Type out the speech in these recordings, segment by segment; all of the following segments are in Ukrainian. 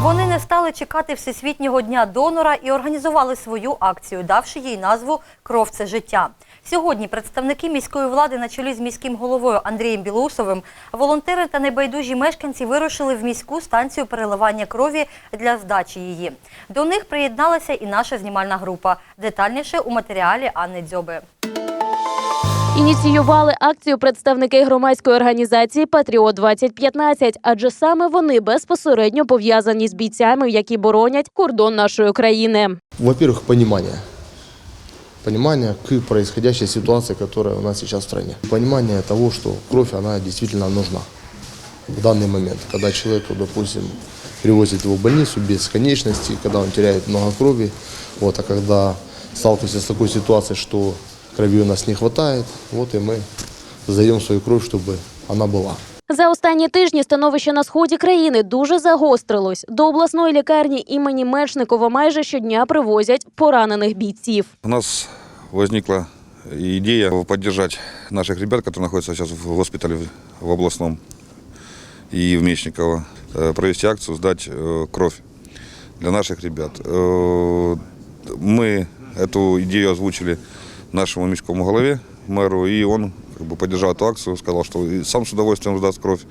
Вони не стали чекати Всесвітнього дня донора і організували свою акцію, давши їй назву Кров це життя. Сьогодні представники міської влади на чолі з міським головою Андрієм Білоусовим, волонтери та небайдужі мешканці вирушили в міську станцію переливання крові для здачі її. До них приєдналася і наша знімальна група. Детальніше у матеріалі Анни Дзьоби. Ініціювали акцію представники громадської організації Патріот 2015 адже саме вони безпосередньо пов'язані з бійцями, які боронять кордон нашої країни. Во-первых, понимание. Понимание к происходящей ситуации, которая у нас сейчас в стране. Понимание того, что кровь, она действительно нужна в данный момент. Когда человеку, допустим, привозят его в больницу без конечностей, когда он теряет много крови, вот, а когда сталкиваемся с такой ситуацией, что крови у нас не хватает, вот и мы сдаем свою кровь, чтобы она была. За останні тижні становище на сході країни дуже загострилось. До обласної лікарні імені Мечникова майже щодня привозять поранених бійців. У нас возникла идея поддержать наших ребят, которые находятся сейчас в госпитале в областном и в Мечниково, э, провести акцию «Сдать э, кровь» для наших ребят. Э, Мы эту идею озвучили нашему міському голове, мэру, и он как бы, поддержал эту акцию, сказал, что и сам с удовольствием сдаст кровь,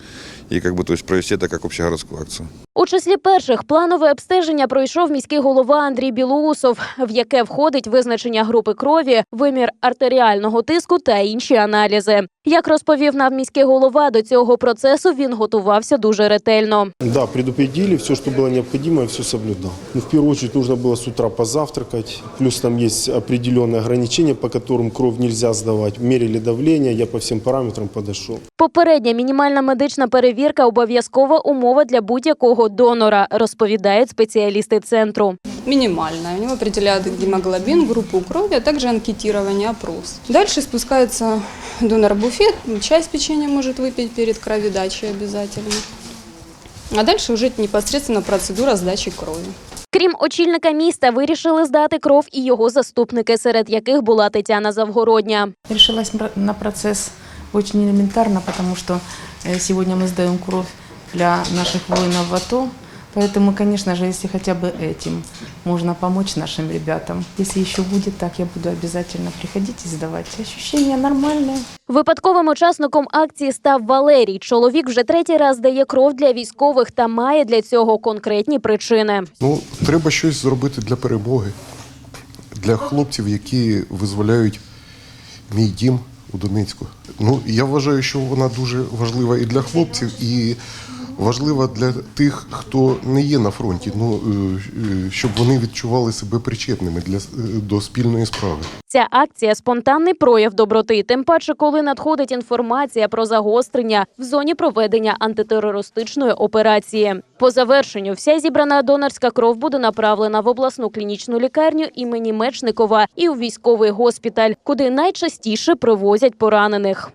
и как бы, то есть, провести это как общегородскую акцию. У числі перших планове обстеження пройшов міський голова Андрій Білоусов, в яке входить визначення групи крові, вимір артеріального тиску та інші аналізи. Як розповів нам міський голова, до цього процесу він готувався дуже ретельно. Да, предупредили, все, что было необходимо, я все соблюдал. Ну, в первую очередь нужно было с утра позавтракать, плюс там есть определенные ограничения, по которым кровь нельзя сдавать. Мерили давление, я по всем параметрам подошел. Попередня мінімальна медична перевірка обов'язкова умова для будь-якого донора, розповідають спеціалісти центру. минимальная. У него определяют гемоглобин, группу крови, а также анкетирование, опрос. Дальше спускается донор-буфет, часть печенья может выпить перед кроведачей обязательно. А дальше уже непосредственно процедура сдачи крови. Крім очільника міста, вирішили здати кров і його заступники, серед яких була Тетяна Завгородня. Решилась мра- на процесс очень элементарно, потому что э, сегодня мы сдаем кровь для наших воинов в АТО. Поэтому, конечно же, если хотя бы этим можно помочь нашим ребятам. Если еще будет так, я буду обязательно приходить и сдавать. Ощущения нормальные. Випадковим учасником акції став Валерій. Чоловік вже третій раз дає кров для військових та має для цього конкретні причини. Ну, треба щось зробити для перемоги, для хлопців, які визволяють мій дім у Донецьку. Ну, я вважаю, що вона дуже важлива і для хлопців, і важлива для тих, хто не є на фронті. Ну, е, е, щоб вони відчували себе причетними для, е, до спільної справи. Ця акція спонтанний прояв доброти. Тим паче, коли надходить інформація про загострення в зоні проведення антитерористичної операції. По завершенню вся зібрана донорська кров буде направлена в обласну клінічну лікарню імені Мечникова і у військовий госпіталь, куди найчастіше привозять поранених.